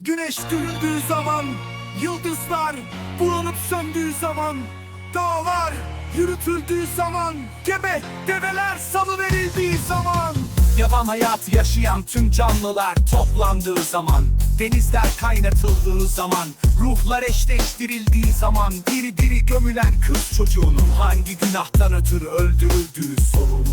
Güneş görüldüğü zaman Yıldızlar bulanıp söndüğü zaman Dağlar yürütüldüğü zaman Gebe develer salı verildiği zaman. Yaban hayat yaşayan tüm canlılar toplandığı zaman Denizler kaynatıldığı zaman Ruhlar eşleştirildiği zaman Diri diri gömülen kız çocuğunun Hangi günahtan ötürü öldürüldüğü zaman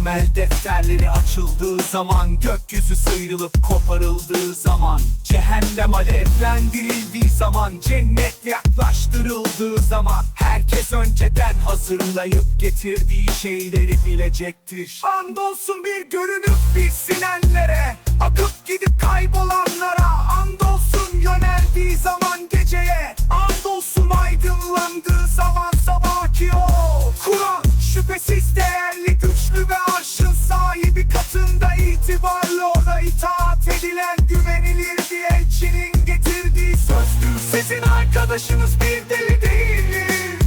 Amel defterleri açıldığı zaman Gökyüzü sıyrılıp koparıldığı zaman Cehennem alevlendirildiği zaman Cennet yaklaştırıldığı zaman Herkes önceden hazırlayıp getirdiği şeyleri bilecektir. Andolsun bir görünüp bir sinenlere Akıp gidip kaybolanlara Andolsun yöneldiği zaman geceye Andolsun aydınlandığı zaman sabahki o Kur'an şüphesiz değerli arkadaşınız bir deli değilim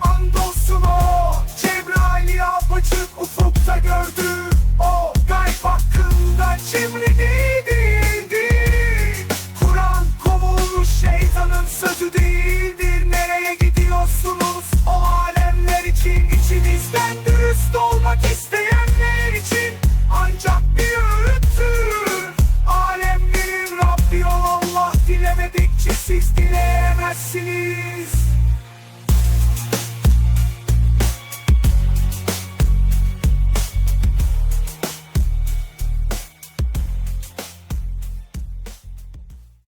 Andolsun o Cebrail'i apaçık ufukta gördü. O gayb hakkında cimri değildi Kur'an kovulmuş şeytanın sözü değildir. Nereye gidiyorsunuz? O alemler için içinizden dürüst olmak isteyenler için. Ancak bir öğüttür Alemlerin Rabbi olan Allah dilemedikçe siz dilemedikçe assim